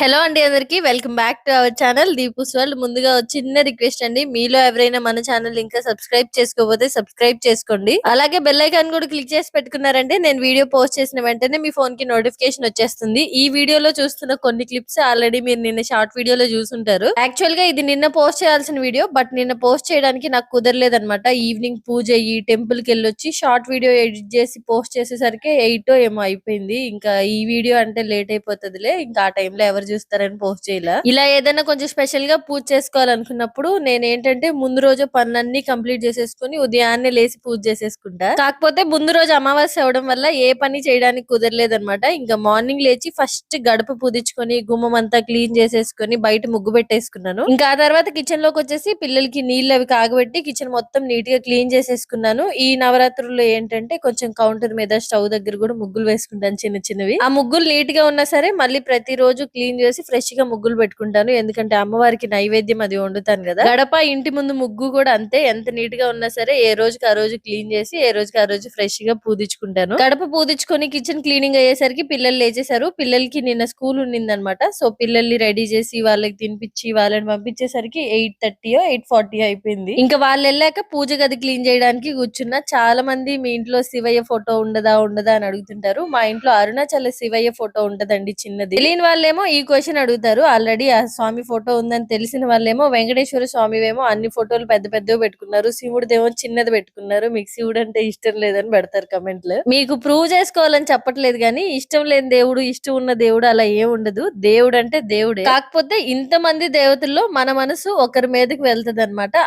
Hello అండి అందరికి. Welcome back to our channel. Deepu's world. ముందుగా చిన్న రిక్వెస్ట్ అండి. మీలో ఎవరైనా మన ఛానల్ ఇంకా సబ్స్క్రైబ్ చేసుకోకపోతే సబ్స్క్రైబ్ చేసుకోండి. అలాగే బెల్ ఐకాన్ కూడా క్లిక్ చేసి పెట్టుకున్నారంటే నేను వీడియో పోస్ట్ చేసిన వెంటనే మీ ఫోన్కి నోటిఫికేషన్ వచ్చేస్తుంది. ఈ వీడియోలో చూస్తున్న కొన్ని క్లిప్స్ ఆల్రెడీ మీరు నిన్న షార్ట్ వీడియోలో చూసుంటారు. యాక్చువల్గా ఇది నిన్న పోస్ట్ చేయాల్సిన వీడియో బట్ నిన్న పోస్ట్ చేయడానికి నాకు కుదరలేదనమాట ఈవినింగ్ పూజ అయ్యి టెంపుల్కి వెళ్ళొచ్చి షార్ట్ వీడియో ఎడిట్ చేసి పోస్ట్ చేసేసరికి ఎయిట్ ఏమో అయిపోయింది. ఇంకా ఈ వీడియో అంటే లేట్ అయిపోతుందిలే. ఇంకా ఆ టైంలో ఎవరు చూస్తారని పోస్ట్ చేయలే. ఇలా ఏదైనా కొంచెం స్పెషల్గా పూజ చేసుకోవాలనుకున్నప్పుడు నేను ఏంటంటే ముందు రోజు పనులన్నీ కంప్లీట్ చేసేసుకుని ఉదయాన్నే లేచి పూజ చేసేసుకుంటా. కాకపోతే ముందు రోజు అమావాస్య అవడం వల్ల ఏ పని చేయడానికి కుదరలేదన్నమాట. ఇంకా మార్నింగ్ లేచి ఫస్ట్ గడప పూదించుకొని గుమ్మం అంతా క్లీన్ చేసేసుకొని బయట ముగ్గు పెట్టేసుకున్నాను. ఇంకా ఆ తర్వాత కిచెన్లోకి వచ్చేసి పిల్లలకి నీళ్ళు అవి కాగబెట్టి కిచెన్ మొత్తం నీట్గా క్లీన్ చేసేసుకున్నాను. ఈ నవరాత్రుల్లో ఏంటంటే కొంచెం కౌంటర్ మీద స్టవ్ దగ్గర కూడా ముగ్గులు వేసుకుంటాను చిన్న చిన్నవి. ఆ ముగ్గులు నీట్గా ఉన్నా సరే మళ్ళీ ప్రతిరోజు క్లీన్ చేసి ఫ్రెష్గా ముగ్గులు పెట్టుకుంటాను. ఎందుకంటే అమ్మవారికి నైవేద్యం అది వండుతాను కదా. గడప ఇంటి ముందు ముగ్గు కూడా అంతే. ఎంత నీట్గా ఉన్నా సరే ఏ రోజుకి ఆ రోజు క్లీన్ చేసి ఏ రోజుకి ఆ రోజు ఫ్రెష్గా పూదించుకుంటాను. గడప పూదించుకొని కిచెన్ క్లీనింగ్ అయ్యేసరికి పిల్లలు లేచేశారు. పిల్లలకి నిన్న స్కూల్ ఉన్నిందనమాట సో పిల్లల్ని రెడీ చేసి వాళ్ళకి తినిపించి వాళ్ళని పంపించేసరికి ఎయిట్ థర్టీ ఎయిట్ ఫార్టీ అయిపోయింది. ఇంకా వాళ్ళు వెళ్ళాక పూజ గది క్లీన్ చేయడానికి కూర్చున్నా. చాలా మంది మీ ఇంట్లో శివయ్య ఫోటో ఉండదా ఉండదా అని అడుగుతుంటారు. మా ఇంట్లో అరుణాచల శివయ్య ఫోటో ఉంటదండి చిన్నది. తెలియని వాళ్ళేమో ఈ క్వశ్చన్ అడుగుతారు. ఆల్రెడీ ఆ స్వామి ఫోటో ఉందని తెలిసిన వాళ్ళేమో వెంకటేశ్వర స్వామి ఏమో అన్ని ఫోటోలు పెద్ద పెద్దవి పెట్టుకున్నారు. శివుడిదేమో చిన్నది పెట్టుకున్నారు. మీకు శివుడు అంటే ఇష్టం లేదని పెడతారు కమెంట్లు మీకు ప్రూవ్ చేసుకోవాలని చెప్పట్లేదు కానీ ఇష్టం లేని దేవుడు ఇష్టం ఉన్న దేవుడు అలా ఏముండదు ఉండదు. దేవుడు అంటే దేవుడే. కాకపోతే ఇంత మంది దేవతల్లో మన మనసు ఒకరి మీదకి వెళ్తది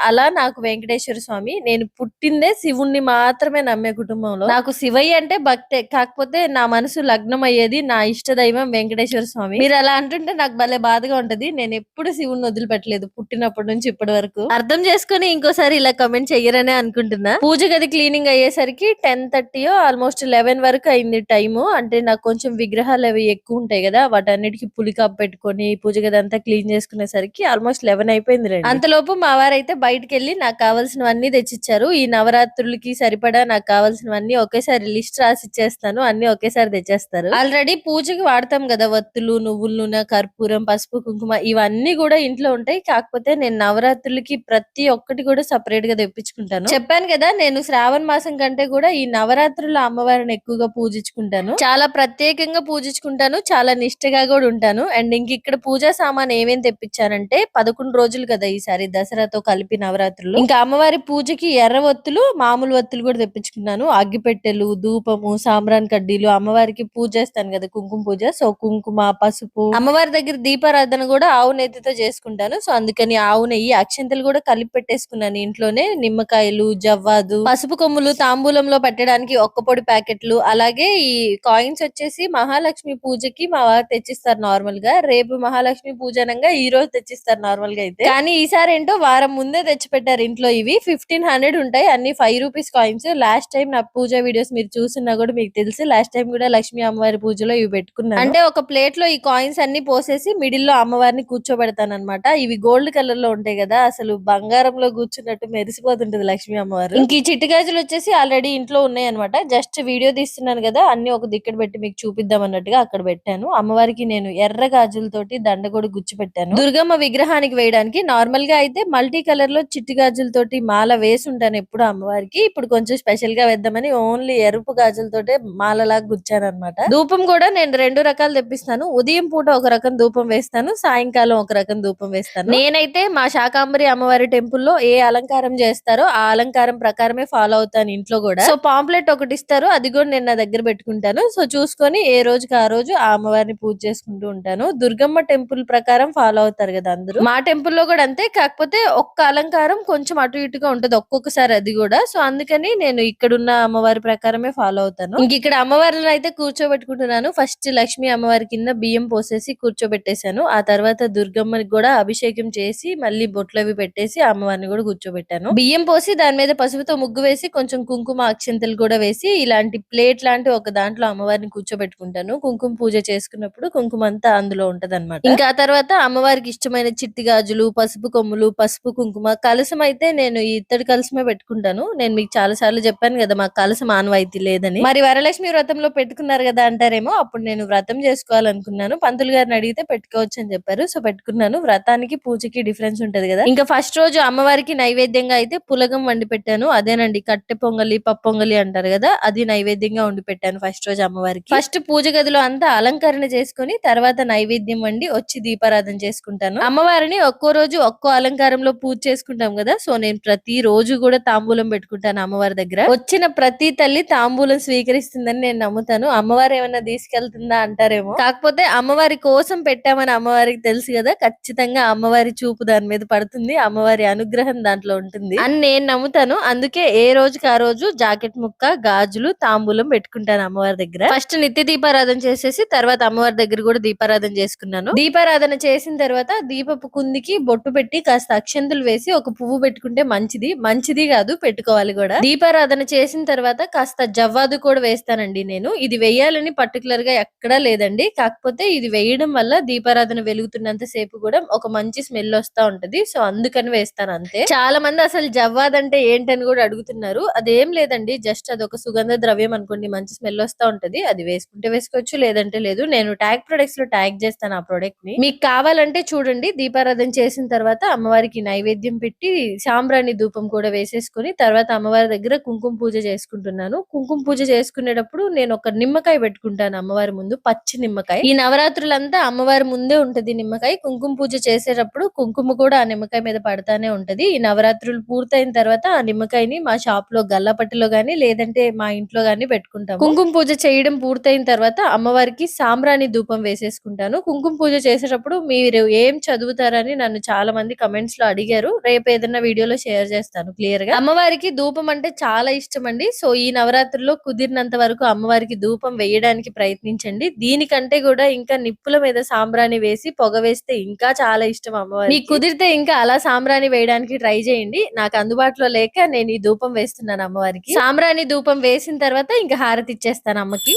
అలా నాకు వెంకటేశ్వర స్వామి నేను పుట్టిందే శివుణ్ణి మాత్రమే నమ్మే కుటుంబంలో. నాకు శివయ్య అంటే భక్తే. కాకపోతే నా మనసు లగ్నం అయ్యేది నా ఇష్ట దైవం వెంకటేశ్వర స్వామి. మీరు అలా అంటుంటే నాకు భలే బాధగా ఉంటది. నేను ఎప్పుడు శివుని వదిలిపెట్టలేదు పుట్టినప్పటి నుంచి ఇప్పటి వరకు. అర్థం చేసుకుని ఇంకోసారి ఇలా కమెంట్ చెయ్యరనే అనుకుంటున్నా. పూజ గది క్లీనింగ్ అయ్యేసరికి టెన్ థర్టీ ఆల్మోస్ట్ లెవెన్ వరకు అయింది టైము అంటే నాకు కొంచెం విగ్రహాలు అవి ఎక్కువ ఉంటాయి కదా వాటన్నిటికి పులికాప్ పెట్టుకొని పూజ గది అంతా క్లీన్ చేసుకునేసరికి ఆల్మోస్ట్ లెవెన్ అయిపోయింది రండి. అంతలోపు మా వారైతే బయటకు వెళ్ళి నాకు కావాల్సినవన్నీ తెచ్చిచ్చారు. ఈ నవరాత్రులకి సరిపడా నాకు కావాల్సినవన్నీ ఒకేసారి లిస్ట్ రాసి ఇచ్చేస్తాను అన్ని ఒకేసారి తెచ్చేస్తారు. ఆల్రెడీ పూజకి వాడతాం కదా వత్తులు నువ్వులు నూనె కర్పూరం పసుపు కుంకుమ ఇవన్నీ కూడా ఇంట్లో ఉంటాయి. కాకపోతే నేను నవరాత్రులకి ప్రతి ఒక్కటి కూడా సపరేట్గా తెప్పించుకుంటాను. చెప్పాను కదా నేను శ్రావణ మాసం కంటే కూడా ఈ నవరాత్రుల అమ్మవారిని ఎక్కువగా పూజించుకుంటాను. చాలా ప్రత్యేకంగా పూజించుకుంటాను. చాలా నిష్టగా కూడా ఉంటాను. అండ్ ఇంక ఇక్కడ పూజా సామాన్ ఏమేం తెప్పించానంటే పదకొండు రోజులు కదా ఈసారి దసరాతో కలిపి నవరాత్రులు. ఇంకా అమ్మవారి పూజకి ఎర్ర ఒత్తులు మామూలు ఒత్తులు కూడా తెప్పించుకున్నాను అగ్గిపెట్టెలు ధూపము సాంబ్రాన్ కడ్డీలు అమ్మవారికి పూజ చేస్తాను కదా కుంకుమ పూజ. సో కుంకుమ పసుపు అమ్మవారి దగ్గర దీపారాధన కూడా ఆవు నెయ్యితో చేసుకుంటాను. సో అందుకని ఆవు నెయ్యి అక్షంతలు కూడా కలిపి పెట్టేసుకున్నాను ఇంట్లోనే. నిమ్మకాయలు జవ్వాదు పసుపు కొమ్ములు తాంబూలంలో పెట్టడానికి ఒక్క పొడి ప్యాకెట్లు. అలాగే ఈ కాయిన్స్ వచ్చేసి మహాలక్ష్మి పూజకి మా వారు తెచ్చిస్తారు నార్మల్గా రేపు మహాలక్ష్మి పూజ అనగా ఈ రోజు తెచ్చిస్తారు నార్మల్గా అయితే. కానీ ఈసారి ఏంటో వారం ముందే తెచ్చి పెట్టారు ఇంట్లో ఇవి. ఫిఫ్టీన్ హండ్రెడ్ ఉంటాయి. అన్ని five rupees coins. Last time నా పూజ వీడియోస్ మీరు చూసినా కూడా మీకు తెలుసు. లాస్ట్ టైం కూడా లక్ష్మీ అమ్మవారి పూజలో ఇవి పెట్టుకున్నాను. అంటే ఒక ప్లేట్లో ఈ కాయిన్స్ అన్ని పోసేసి మిడిల్లో అమ్మవారిని కూర్చోబెడతాను అనమాట ఇవి గోల్డ్ కలర్లో ఉంటాయి కదా అసలు బంగారంలో కూర్చున్నట్టు మెరిసిపోతుంటది లక్ష్మీ అమ్మవారు. ఇంక ఈ చిట్టుగాజులు వచ్చేసి ఆల్రెడీ ఇంట్లో ఉన్నాయి అనమాట జస్ట్ వీడియో తీస్తున్నాను కదా అన్ని ఒక దిక్కడ పెట్టి మీకు చూపిద్దాం అన్నట్టుగా అక్కడ పెట్టాను. అమ్మవారికి నేను ఎర్ర గాజులతోటి దండ కూడా గుచ్చి పెట్టాను. దుర్గమ్మ విగ్రహానికి వేయడానికి నార్మల్గా అయితే మల్టీ కలర్లో చిట్టి గాజులతోటి మాల వేసి ఉంటాను ఎప్పుడు అమ్మవారికి. ఇప్పుడు కొంచెం స్పెషల్గా వేద్దామని ఓన్లీ ఎరుపు గాజులతోటే మాలలాగా గుచ్చాను అనమాట ధూపం కూడా నేను రెండు రకాలు తెప్పిస్తాను. ఉదయం పూట ఒక రకం ధూపం వేస్తాను సాయంకాలం ఒక రకం ధూపం వేస్తాను. నేనైతే మా శాకాంబరి అమ్మవారి టెంపుల్లో ఏ అలంకారం చేస్తారో ఆ అలంకారం ప్రకారమే ఫాలో అవుతాను ఇంట్లో కూడా. సో పాంప్లెట్ ఒకటి ఇస్తారు అది కూడా నేను నా దగ్గర పెట్టుకుంటాను. సో చూసుకొని ఏ రోజుకి ఆ రోజు ఆ అమ్మవారిని పూజ చేసుకుంటూ ఉంటాను. దుర్గమ్మ టెంపుల్ ప్రకారం ఫాలో అవుతారు కదా అందరూ. మా టెంపుల్లో కూడా అంతే కాకపోతే ఒక్క అలంకారం కొంచెం అటు ఇటుగా ఉంటది ఒక్కొక్కసారి అది కూడా. సో అందుకని నేను ఇక్కడున్న అమ్మవారి ప్రకారమే ఫాలో అవుతాను. ఇంక ఇక్కడ అమ్మవారిని అయితే కూర్చోబెట్టుకుంటున్నాను. ఫస్ట్ లక్ష్మి అమ్మవారి కింద బియ్యం పోసేసి కూర్చోబెట్టేశాను. ఆ తర్వాత దుర్గమ్మకి కూడా అభిషేకం చేసి మళ్ళీ బొట్లు అవి పెట్టేసి అమ్మవారిని కూడా కూర్చోబెట్టాను. బియ్యం పోసి దాని మీద పసుపుతో ముగ్గు వేసి కొంచెం కుంకుమ అక్షంతలు కూడా వేసి ఇలాంటి ప్లేట్ లాంటి ఒక దాంట్లో అమ్మవారిని కూర్చోబెట్టుకుంటాను. కుంకుమ పూజ చేసుకున్నప్పుడు కుంకుమ అంతా అందులో ఉంటది ఇంకా ఆ తర్వాత అమ్మవారికి ఇష్టమైన చిట్టి గాజులు పసుపు కొమ్ములు పసుపు కుంకుమ కలసం అయితే నేను ఇత్తడి కలసమే పెట్టుకుంటాను. నేను మీకు చాలా సార్లు చెప్పాను కదా మాకు కలసం ఆనవాయితీ లేదని. మరి వరలక్ష్మి వ్రతంలో పెట్టుకున్నారు కదా అంటారేమో అప్పుడు నేను వ్రతం చేసుకోవాలనుకున్నాను. పంతులు గారు గారిని అడిగితే పెట్టుకోవచ్చు అని చెప్పారు. సో పెట్టుకున్నాను. వ్రతానికి పూజకి డిఫరెన్స్ ఉంటది కదా. ఇంకా ఫస్ట్ రోజు అమ్మవారికి నైవేద్యంగా అయితే పులగం వండి పెట్టాను. అదేనండి కట్టె పొంగలి పప్పొంగలి అంటారు కదా అది నైవేద్యంగా వండి పెట్టాను ఫస్ట్ రోజు అమ్మవారికి. ఫస్ట్ పూజ గదిలో అంతా అలంకరణ చేసుకుని తర్వాత నైవేద్యం వండి వచ్చి దీపారాధన చేసుకుంటాను. అమ్మవారిని ఒక్కో రోజు ఒక్కో అలంకారంలో పూజ చేసుకుంటాం కదా సో నేను ప్రతి రోజు కూడా తాంబూలం పెట్టుకుంటాను అమ్మవారి దగ్గర. వచ్చిన ప్రతి తల్లి తాంబూలం స్వీకరిస్తుందని నేను నమ్ముతాను. అమ్మవారు ఏమైనా తీసుకెళ్తుందా అంటారేమో. కాకపోతే అమ్మవారి కోసం పెట్టామని అమ్మవారికి తెలుసు కదా ఖచ్చితంగా అమ్మవారి చూపు దాని మీద పడుతుంది అమ్మవారి అనుగ్రహం దాంట్లో ఉంటుంది అని నేను నమ్ముతాను. అందుకే ఏ రోజుకి ఆ రోజు జాకెట్ ముక్క గాజులు తాంబూలం పెట్టుకుంటాను అమ్మవారి దగ్గర. ఫస్ట్ నిత్య దీపారాధన చేసేసి తర్వాత అమ్మవారి దగ్గర కూడా దీపారాధన చేసుకున్నాను. దీపారాధన చేసిన తర్వాత దీపపు కుందికి బొట్టు పెట్టి కాస్త అక్షంతులు వేసి ఒక పువ్వు పెట్టుకుంటే మంచిది. మంచిది కాదు పెట్టుకోవాలి కూడా. దీపారాధన చేసిన తర్వాత కాస్త జవ్వాదు కూడా వేస్తానండి నేను. ఇది వేయాలని పర్టికులర్గా ఎక్కడా లేదండి. కాకపోతే ఇది వేయడం వల్ల దీపారాధన వెలుగుతున్నంత సేపు కూడా ఒక మంచి స్మెల్ వస్తా ఉంటది. సో అందుకని వేస్తాను అంతే. చాలా మంది అసలు జవ్వాద్ అంటే ఏంటని కూడా అడుగుతున్నారు. అదేం లేదండి. జస్ట్ అది ఒక సుగంధ ద్రవ్యం అనుకోండి. మంచి స్మెల్ వస్తా ఉంటది. అది వేసుకుంటే వేసుకోవచ్చు లేదంటే లేదు. నేను ట్యాగ్ ప్రొడక్ట్స్లో ట్యాగ్ చేస్తాను ఆ ప్రొడక్ట్ని. మీకు కావాలంటే చూడండి. దీపారాధన చేసిన తర్వాత అమ్మవారికి నైవేద్యం పెట్టి సాంబ్రాణి ధూపం కూడా వేసేసుకొని తర్వాత అమ్మవారి దగ్గర కుంకుమ పూజ చేసుకుంటున్నాను. కుంకుమ పూజ చేసుకునేటప్పుడు నేను ఒక నిమ్మకాయ పెట్టుకుంటాను అమ్మవారి ముందు. పచ్చి నిమ్మకాయ. ఈ నవరాత్రులంతా అమ్మవారి ముందే ఉంటుంది నిమ్మకాయ. కుంకుమ పూజ చేసేటప్పుడు కుంకుమ కూడా ఆ నిమ్మకాయ మీద పడతానే ఉంటది. ఈ నవరాత్రులు పూర్తయిన తర్వాత ఆ నిమ్మకాయని మా షాప్లో గల్లపట్టిలో గానీ లేదంటే మా ఇంట్లో గానీ పెట్టుకుంటాం కుంకుమ పూజ చేయడం పూర్తయిన తర్వాత అమ్మవారికి సాంబ్రాణి ధూపం వేసేసుకుంటాను. కుంకుమ పూజ చేసేటప్పుడు మీరు ఏం చదువుతారని నన్ను చాలా మంది కమెంట్స్లో అడిగారు. రేపు ఏదైనా వీడియోలో షేర్ చేస్తాను క్లియర్గా అమ్మవారికి ధూపం అంటే చాలా ఇష్టం అండి సో ఈ నవరాత్రుల్లో కుదిరినంత వరకు అమ్మవారికి ధూపం వేయడానికి ప్రయత్నించండి. దీనికంటే కూడా ఇంకా నిప్పుల మీద సాంబ్రాణి వేసి పొగ వేస్తే ఇంకా చాలా ఇష్టం అమ్మవారి మీకు కుదిరితే ఇంకా అలా సాంబ్రాణి వేయడానికి ట్రై చేయండి. నాకు అందుబాటులో లేక నేను ఈ ధూపం వేస్తున్నాను అమ్మవారికి. సాంబ్రాణి ధూపం వేసిన తర్వాత ఇంకా హారతి ఇచ్చేస్తాను అమ్మకి.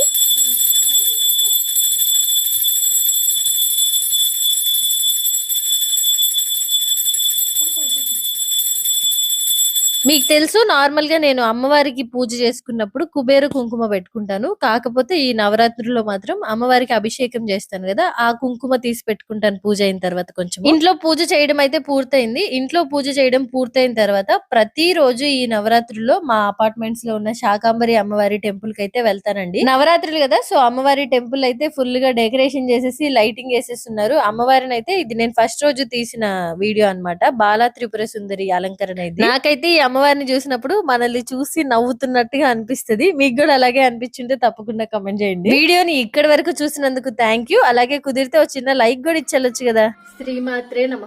మీకు తెలుసు నార్మల్గా నేను అమ్మవారికి పూజ చేసుకున్నప్పుడు కుబేర కుంకుమ పెట్టుకుంటాను. కాకపోతే ఈ నవరాత్రుల్లో మాత్రం అమ్మవారికి అభిషేకం చేస్తాను కదా ఆ కుంకుమ తీసి పెట్టుకుంటాను పూజ అయిన తర్వాత కొంచెం. ఇంట్లో పూజ చేయడం అయితే పూర్తయింది. ఇంట్లో పూజ చేయడం పూర్తయిన తర్వాత ప్రతి రోజు ఈ నవరాత్రుల్లో మా అపార్ట్మెంట్స్లో ఉన్న శాకాంబరి అమ్మవారి టెంపుల్కి అయితే వెళ్తానండి. నవరాత్రులు కదా సో అమ్మవారి టెంపుల్ అయితే ఫుల్గా డెకరేషన్ చేసేసి లైటింగ్ వేసేస్తున్నారు అమ్మవారిని అయితే ఇది నేను ఫస్ట్ రోజు తీసిన వీడియో అన్నమాట. బాలా త్రిపుర సుందరి అలంకరణ ఇది. నాకైతే ఈ అమ్మవారిని చూసినప్పుడు మనల్ని చూసి నవ్వుతున్నట్టుగా అనిపిస్తది. మీకు కూడా అలాగే అనిపించుంటే తప్పకుండా కమెంట్ చేయండి. వీడియోని ఇక్కడి వరకు చూసినందుకు థ్యాంక్ యూ అలాగే కుదిరితే ఒక చిన్న లైక్ కూడా ఇచ్చేయచ్చు కదా. శ్రీమాత్రే నమ.